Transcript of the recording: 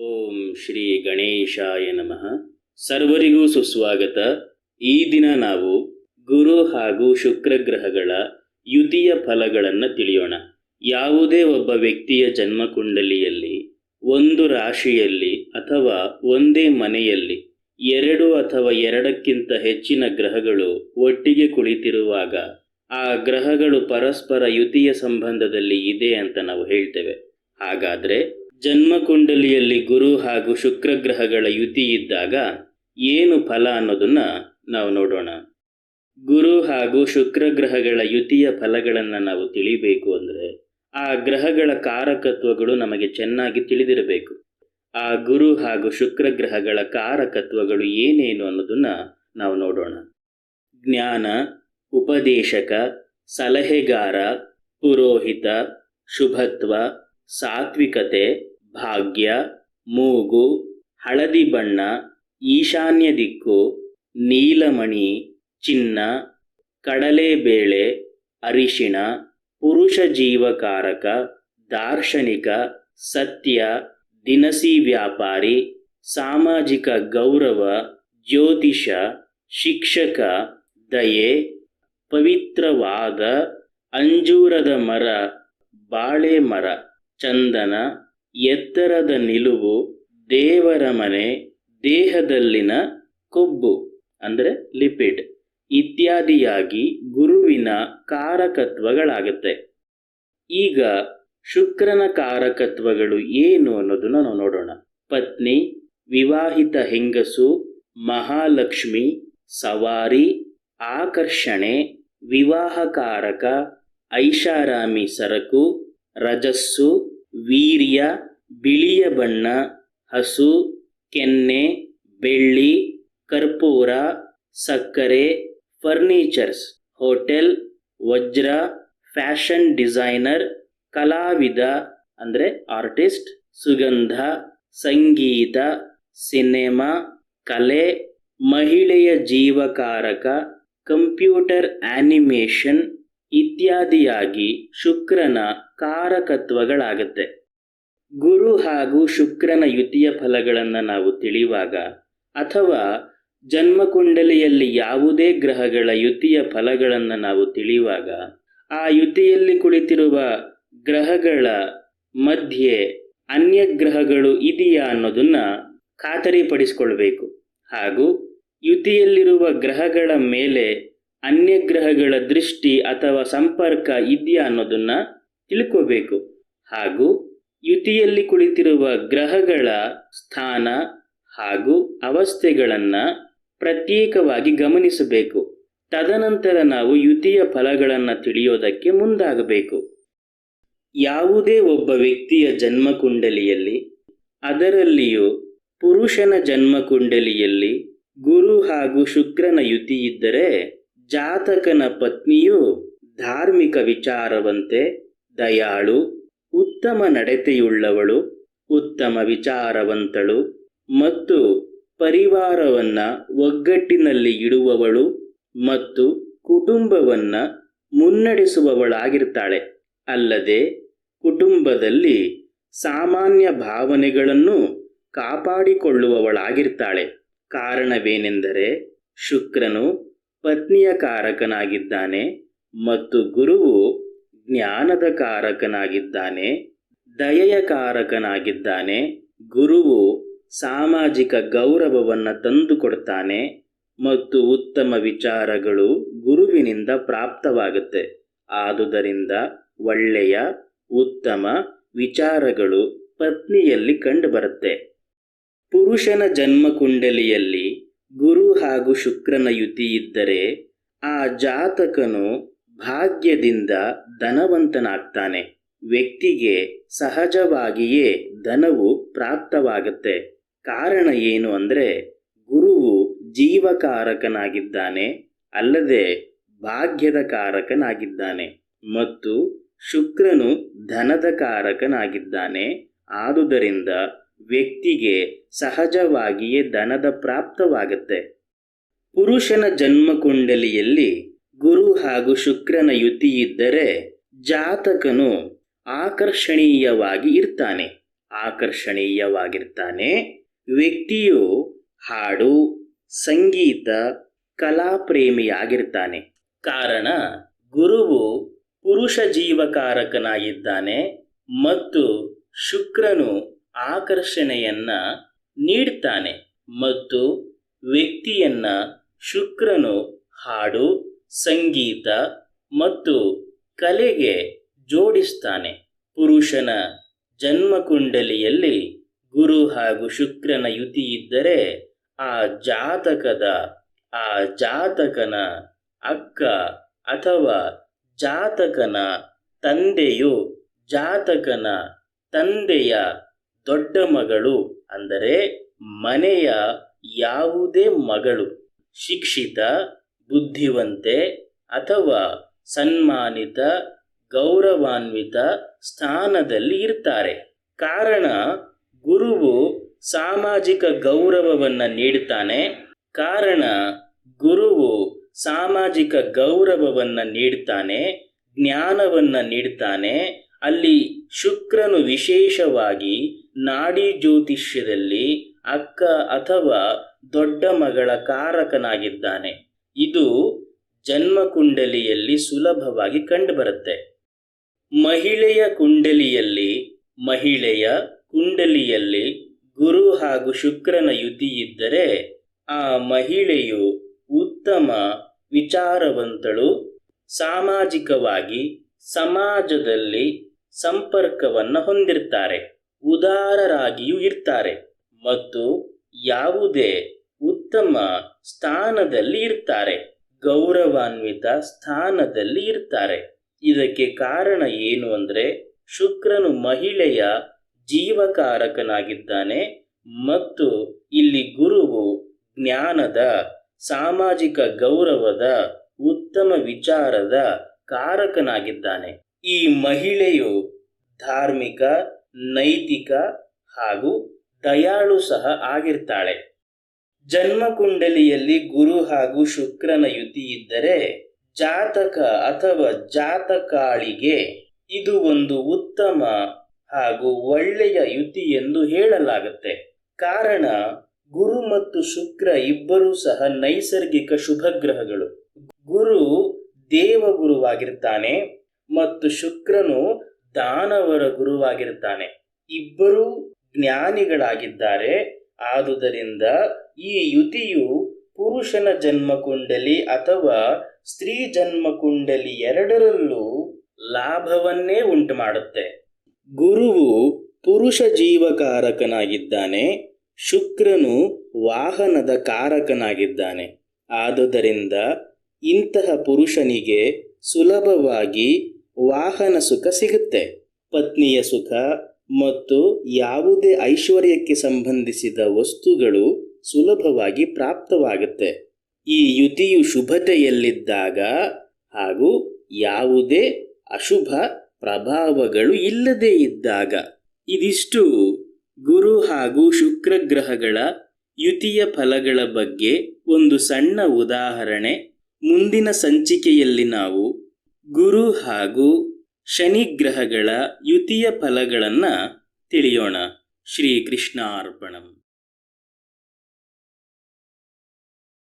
ಓಂ ಶ್ರೀ ಗಣೇಶಾಯ ನಮಃ. ಸರ್ವರಿಗೂ ಸುಸ್ವಾಗತ. ಈ ದಿನ ನಾವು ಗುರು ಹಾಗೂ ಶುಕ್ರ ಗ್ರಹಗಳ ಯುತಿಯ ಫಲಗಳನ್ನು ತಿಳಿಯೋಣ. ಯಾವುದೇ ಒಬ್ಬ ವ್ಯಕ್ತಿಯ ಜನ್ಮ ಕುಂಡಲಿಯಲ್ಲಿ ಒಂದು ರಾಶಿಯಲ್ಲಿ ಅಥವಾ ಒಂದೇ ಮನೆಯಲ್ಲಿ, ಎರಡು ಅಥವಾ ಎರಡಕ್ಕಿಂತ ಹೆಚ್ಚಿನ ಗ್ರಹಗಳು ಒಟ್ಟಿಗೆ ಕುಳಿತಿರುವಾಗ ಆ ಗ್ರಹಗಳು ಪರಸ್ಪರ ಯುತಿಯ ಸಂಬಂಧದಲ್ಲಿ ಇದೆ ಅಂತ ನಾವು ಹೇಳ್ತೇವೆ. ಹಾಗಾದ್ರೆ ಜನ್ಮ ಕುಂಡಲಿಯಲ್ಲಿ ಗುರು ಹಾಗೂ ಶುಕ್ರ ಗ್ರಹಗಳ ಯುತಿ ಇದ್ದಾಗ ಏನು ಫಲ ಅನ್ನೋದನ್ನ ನಾವು ನೋಡೋಣ. ಗುರು ಹಾಗೂ ಶುಕ್ರ ಗ್ರಹಗಳ ಯುತಿಯ ಫಲಗಳನ್ನು ನಾವು ತಿಳಿಬೇಕು ಅಂದರೆ ಆ ಗ್ರಹಗಳ ಕಾರಕತ್ವಗಳು ನಮಗೆ ಚೆನ್ನಾಗಿ ತಿಳಿದಿರಬೇಕು. ಆ ಗುರು ಹಾಗೂ ಶುಕ್ರ ಗ್ರಹಗಳ ಕಾರಕತ್ವಗಳು ಏನೇನು ಅನ್ನೋದನ್ನ ನಾವು ನೋಡೋಣ. ಜ್ಞಾನ, ಉಪದೇಶಕ, ಸಲಹೆಗಾರ, ಪುರೋಹಿತ, ಶುಭತ್ವ, ಸಾತ್ವಿಕತೆ ಭಾಗ್ಯ, ಮೂಗು, ಹಳದಿ ಬಣ್ಣ, ಈಶಾನ್ಯ ದಿಕ್ಕು, ನೀಲಮಣಿ, ಚಿನ್ನ ಕಡಲೆಬೇಳೆ ಅರಿಶಿಣ, ಪುರುಷ ಜೀವಕಾರಕ, ದಾರ್ಶನಿಕ, ಸತ್ಯ, ದಿನಸಿ ವ್ಯಾಪಾರಿ, ಸಾಮಾಜಿಕ ಗೌರವ, ಜ್ಯೋತಿಷ, ಶಿಕ್ಷಕ, ದಯೆ, ಪವಿತ್ರವಾದ, ಅಂಜೂರದ ಮರ, ಬಾಳೆ ಮರ, ಚಂದನ ಎತ್ತರದ ನಿಲುವು ದೇವರ ಮನೆ, ದೇಹದಲ್ಲಿನ ಕೊಬ್ಬು, ಅಂದರೆ ಲಿಪಿಡ್, ಇತ್ಯಾದಿಯಾಗಿ ಗುರುವಿನ ಕಾರಕತ್ವಗಳಾಗುತ್ತೆ. ಈಗ ಶುಕ್ರನ ಕಾರಕತ್ವಗಳು ಏನು ಅನ್ನೋದನ್ನ ನಾವು ನೋಡೋಣ. ಪತ್ನಿ, ವಿವಾಹಿತ ಹೆಂಗಸು, ಮಹಾಲಕ್ಷ್ಮಿ, ಸವಾರಿ, ಆಕರ್ಷಣೆ, ವಿವಾಹಕಾರಕ, ಐಷಾರಾಮಿ ಸರಕು, ರಜಸ್ಸು ವೀರ್ಯ, ಬಿಳಿಯ ಬಣ್ಣ, ಹಸು, ಕೆನ್ನೆ, ಬೆಳ್ಳಿ, ಕರ್ಪೂರ, ಸಕ್ಕರೆ, ಫರ್ನಿಚರ್ಸ್, ಹೋಟೆಲ್, ವಜ್ರ, ಫ್ಯಾಷನ್ ಡಿಸೈನರ್, ಕಲಾವಿದ, ಅಂದರೆ ಆರ್ಟಿಸ್ಟ್, ಸುಗಂಧ, ಸಂಗೀತ, ಸಿನೆಮಾ, ಕಲೆ, ಮಹಿಳೆಯ ಜೀವಕಾರಕ, ಕಂಪ್ಯೂಟರ್ ಆನಿಮೇಷನ್ ಇತ್ಯಾದಿಯಾಗಿ ಶುಕ್ರನ ಕಾರಕತ್ವಗಳಾಗುತ್ತೆ. ಗುರು ಹಾಗೂ ಶುಕ್ರನ ಯುತಿಯ ಫಲಗಳನ್ನು ನಾವು ತಿಳಿಯುವಾಗ ಅಥವಾ ಜನ್ಮಕುಂಡಲಿಯಲ್ಲಿ ಯಾವುದೇ ಗ್ರಹಗಳ ಯುತಿಯ ಫಲಗಳನ್ನು ನಾವು ತಿಳಿಯುವಾಗ ಆ ಯುತಿಯಲ್ಲಿ ಕುಳಿತಿರುವ ಗ್ರಹಗಳ ಮಧ್ಯೆ ಅನ್ಯ ಗ್ರಹಗಳು ಇದೆಯಾ ಅನ್ನೋದನ್ನ ಖಾತರಿಪಡಿಸಿಕೊಳ್ಬೇಕು. ಹಾಗೂ ಯುತಿಯಲ್ಲಿರುವ ಗ್ರಹಗಳ ಮೇಲೆ ಅನ್ಯ ಗ್ರಹಗಳ ದೃಷ್ಟಿ ಅಥವಾ ಸಂಪರ್ಕ ಇದೆಯಾ ಅನ್ನೋದನ್ನ ತಿಳ್ಕೋಬೇಕು ಹಾಗೂ ಯುತಿಯಲ್ಲಿ ಕುಳಿತಿರುವ ಗ್ರಹಗಳ ಸ್ಥಾನ ಹಾಗೂ ಅವಸ್ಥೆಗಳನ್ನು ಪ್ರತ್ಯೇಕವಾಗಿ ಗಮನಿಸಬೇಕು. ತದನಂತರ ನಾವು ಯುತಿಯ ಫಲಗಳನ್ನು ತಿಳಿಯೋದಕ್ಕೆ ಮುಂದಾಗಬೇಕು. ಯಾವುದೇ ಒಬ್ಬ ವ್ಯಕ್ತಿಯ ಜನ್ಮಕುಂಡಲಿಯಲ್ಲಿ, ಅದರಲ್ಲಿಯೂ ಪುರುಷನ ಜನ್ಮಕುಂಡಲಿಯಲ್ಲಿ ಗುರು ಹಾಗೂ ಶುಕ್ರನ ಯುತಿ ಇದ್ದರೆ ಜಾತಕನ ಪತ್ನಿಯು ಧಾರ್ಮಿಕ ವಿಚಾರವಂತೆ ದಯಾಳು ಉತ್ತಮ ನಡತೆಯುಳ್ಳವಳು, ಉತ್ತಮ ವಿಚಾರವಂತಳು ಮತ್ತು ಪರಿವಾರವನ್ನ ಒಗ್ಗಟ್ಟಿನಲ್ಲಿ ಇಡುವವಳು ಮತ್ತು ಕುಟುಂಬವನ್ನ ಮುನ್ನಡೆಸುವವಳಾಗಿರ್ತಾಳೆ. ಅಲ್ಲದೆ, ಕುಟುಂಬದಲ್ಲಿ ಸಾಮಾನ್ಯ ಭಾವನೆಗಳನ್ನು ಕಾಪಾಡಿಕೊಳ್ಳುವವಳಾಗಿರ್ತಾಳೆ. ಕಾರಣವೇನೆಂದರೆ, ಶುಕ್ರನು ಪತ್ನಿಯ ಕಾರಕನಾಗಿದ್ದಾನೆ ಮತ್ತು ಗುರುವು ಜ್ಞಾನದ ಕಾರಕನಾಗಿದ್ದಾನೆ, ದಯೆಯ ಕಾರಕನಾಗಿದ್ದಾನೆ, ಗುರುವು ಸಾಮಾಜಿಕ ಗೌರವವನ್ನು ತಂದುಕೊಡ್ತಾನೆ ಮತ್ತು ಉತ್ತಮ ವಿಚಾರಗಳು ಗುರುವಿನಿಂದ ಪ್ರಾಪ್ತವಾಗುತ್ತೆ. ಆದುದರಿಂದ ಒಳ್ಳೆಯ, ಉತ್ತಮ ವಿಚಾರಗಳು ಪತ್ನಿಯಲ್ಲಿ ಕಂಡುಬರುತ್ತೆ. ಪುರುಷನ ಜನ್ಮಕುಂಡಲಿಯಲ್ಲಿ ಗುರು ಹಾಗೂ ಶುಕ್ರನ ಯುತಿ ಇದ್ದರೆ ಆ ಜಾತಕನು ಭಾಗ್ಯದಿಂದ ಧನವಂತನಾಗ್ತಾನೆ. ವ್ಯಕ್ತಿಗೆ ಸಹಜವಾಗಿಯೇ ಧನವು ಪ್ರಾಪ್ತವಾಗುತ್ತೆ. ಕಾರಣ ಏನು ಅಂದರೆ ಗುರುವು ಜೀವಕಾರಕನಾಗಿದ್ದಾನೆ ಅಲ್ಲದೆ ಭಾಗ್ಯದ ಕಾರಕನಾಗಿದ್ದಾನೆ ಮತ್ತು ಶುಕ್ರನು ಧನದ ಕಾರಕನಾಗಿದ್ದಾನೆ. ಆದುದರಿಂದ ವ್ಯಕ್ತಿಗೆ ಸಹಜವಾಗಿಯೇ ಧನದ ಪ್ರಾಪ್ತವಾಗುತ್ತೆ. ಪುರುಷನ ಜನ್ಮಕುಂಡಲಿಯಲ್ಲಿ ಗುರು ಹಾಗೂ ಶುಕ್ರನ ಯುತಿಯಿದ್ದರೆ ಜಾತಕನು ಆಕರ್ಷಣೀಯವಾಗಿ ಇರ್ತಾನೆ. ಆಕರ್ಷಣೀಯವಾಗಿರ್ತಾನೆ. ವ್ಯಕ್ತಿಯು ಹಾಡು, ಸಂಗೀತ, ಕಲಾಪ್ರೇಮಿಯಾಗಿರ್ತಾನೆ. ಕಾರಣ, ಗುರುವು ಪುರುಷ ಜೀವಕಾರಕನಾಗಿದ್ದಾನೆ ಮತ್ತು ಶುಕ್ರನು ಆಕರ್ಷಣೆಯನ್ನ ನೀಡ್ತಾನೆ ಮತ್ತು ವ್ಯಕ್ತಿಯನ್ನ ಶುಕ್ರನು ಹಾಡು ಸಂಗೀತ ಮತ್ತು ಕಲೆಗೆ ಜೋಡಿಸ್ತಾನೆ. ಪುರುಷನ ಜನ್ಮಕುಂಡಲಿಯಲ್ಲಿ ಗುರು ಹಾಗೂ ಶುಕ್ರನ ಯುತಿ ಇದ್ದರೆ ಆ ಜಾತಕದ, ಆ ಜಾತಕನ ಅಕ್ಕ ಅಥವಾ ಜಾತಕನ ತಂದೆಯು ಜಾತಕನ ತಂದೆಯ ದೊಡ್ಡ ಮಗಳು ಅಂದರೆ ಮನೆಯ ಯಾವುದೇ ಮಗಳು. ಶಿಕ್ಷಿತ ಬುದ್ಧಿವಂತೆ ಅಥವಾ ಸನ್ಮಾನಿತ, ಗೌರವಾನ್ವಿತ ಸ್ಥಾನದಲ್ಲಿ ಇರ್ತಾರೆ. ಕಾರಣ, ಗುರುವು ಸಾಮಾಜಿಕ ಗೌರವವನ್ನು ನೀಡ್ತಾನೆ. ಕಾರಣ, ಗುರುವು ಸಾಮಾಜಿಕ ಗೌರವವನ್ನು ನೀಡ್ತಾನೆ, ಜ್ಞಾನವನ್ನ ನೀಡ್ತಾನೆ. ಅಲ್ಲಿ ಶುಕ್ರನು ವಿಶೇಷವಾಗಿ ನಾಡಿ ಜ್ಯೋತಿಷ್ಯದಲ್ಲಿ ಅಕ್ಕ ಅಥವಾ ದೊಡ್ಡ ಮಗಳ ಕಾರಕನಾಗಿದ್ದಾನೆ. ಇದು ಜನ್ಮ ಕುಂಡಲಿಯಲ್ಲಿ ಸುಲಭವಾಗಿ ಕಂಡುಬರುತ್ತೆ. ಮಹಿಳೆಯ ಕುಂಡಲಿಯಲ್ಲಿ ಮಹಿಳೆಯ ಕುಂಡಲಿಯಲ್ಲಿ ಗುರು ಹಾಗೂ ಶುಕ್ರನ ಯುತಿ ಇದ್ದರೆ ಆ ಮಹಿಳೆಯು ಉತ್ತಮ, ವಿಚಾರವಂತಳು, ಸಾಮಾಜಿಕವಾಗಿ ಸಮಾಜದಲ್ಲಿ ಸಂಪರ್ಕವನ್ನು ಹೊಂದಿರ್ತಾರೆ, ಉದಾರರಾಗಿಯೂ ಇರ್ತಾರೆ ಮತ್ತು ಯಾವುದೇ ಉತ್ತಮ ಸ್ಥಾನದಲ್ಲಿ ಇರ್ತಾರೆ. ಗೌರವಾನ್ವಿತ ಸ್ಥಾನದಲ್ಲಿ ಇರ್ತಾರೆ. ಇದಕ್ಕೆ ಕಾರಣ ಏನು ಅಂದರೆ ಶುಕ್ರನು ಮಹಿಳೆಯ ಜೀವಕಾರಕನಾಗಿದ್ದಾನೆ ಮತ್ತು ಇಲ್ಲಿ ಗುರುವು ಜ್ಞಾನದ, ಸಾಮಾಜಿಕ ಗೌರವದ, ಉತ್ತಮ ವಿಚಾರದ ಕಾರಕನಾಗಿದ್ದಾನೆ. ಈ ಮಹಿಳೆಯು ಧಾರ್ಮಿಕ, ನೈತಿಕ ಹಾಗೂ ದಯಾಳು ಸಹ ಆಗಿರ್ತಾಳೆ. ಜನ್ಮಕುಂಡಲಿಯಲ್ಲಿ ಗುರು ಹಾಗೂ ಶುಕ್ರನ ಯುತಿ ಇದ್ದರೆ ಜಾತಕ ಅಥವಾ ಜಾತಕಾಳಿಗೆ ಇದು ಒಂದು ಉತ್ತಮ ಹಾಗೂ ಒಳ್ಳೆಯ ಯುತಿ ಎಂದು ಹೇಳಲಾಗುತ್ತೆ. ಕಾರಣ, ಗುರು ಮತ್ತು ಶುಕ್ರ ಇಬ್ಬರೂ ಸಹ ನೈಸರ್ಗಿಕ ಶುಭ ಗ್ರಹಗಳು. ಗುರು ದೇವಗುರುವಾಗಿರ್ತಾನೆ ಮತ್ತು ಶುಕ್ರನು ದಾನವರ ಗುರುವಾಗಿರ್ತಾನೆ. ಇಬ್ಬರೂ ಜ್ಞಾನಿಗಳಾಗಿದ್ದಾರೆ. ಆದುದರಿಂದ ಈ ಯುತಿಯು ಪುರುಷನ ಜನ್ಮಕುಂಡಲಿ ಅಥವಾ ಸ್ತ್ರೀ ಜನ್ಮಕುಂಡಲಿ ಎರಡರಲ್ಲೂ ಲಾಭವನ್ನೇ ಉಂಟು ಮಾಡುತ್ತೆ ಗುರುವು ಪುರುಷ ಜೀವಕಾರಕನಾಗಿದ್ದಾನೆ, ಶುಕ್ರನು ವಾಹನದ ಕಾರಕನಾಗಿದ್ದಾನೆ. ಆದುದರಿಂದ ಇಂತಹ ಪುರುಷನಿಗೆ ಸುಲಭವಾಗಿ ವಾಹನ ಸುಖ ಸಿಗುತ್ತೆ. ಪತ್ನಿಯ ಸುಖ ಮತ್ತು ಯಾವುದೇ ಐಶ್ವರ್ಯಕ್ಕೆ ಸಂಬಂಧಿಸಿದ ವಸ್ತುಗಳು ಸುಲಭವಾಗಿ ಪ್ರಾಪ್ತವಾಗುತ್ತೆ. ಈ ಯುತಿಯು ಶುಭತೆಯಲ್ಲಿದ್ದಾಗ ಹಾಗೂ ಯಾವುದೇ ಅಶುಭ ಪ್ರಭಾವಗಳು ಇಲ್ಲದೇ ಇದ್ದಾಗ, ಇದಿಷ್ಟು ಗುರು ಹಾಗೂ ಶುಕ್ರ ಗ್ರಹಗಳ ಯುತಿಯ ಫಲಗಳ ಬಗ್ಗೆ ಒಂದು ಸಣ್ಣ ಉದಾಹರಣೆ. ಮುಂದಿನ ಸಂಚಿಕೆಯಲ್ಲಿ ನಾವು ಗುರು ಹಾಗೂ ಶನಿ ಗ್ರಹಗಳ ಯುತಿಯ ಫಲಗಳನ್ನು ತಿಳಿಯೋಣ. ಶ್ರೀಕೃಷ್ಣ ಅರ್ಪಣಂ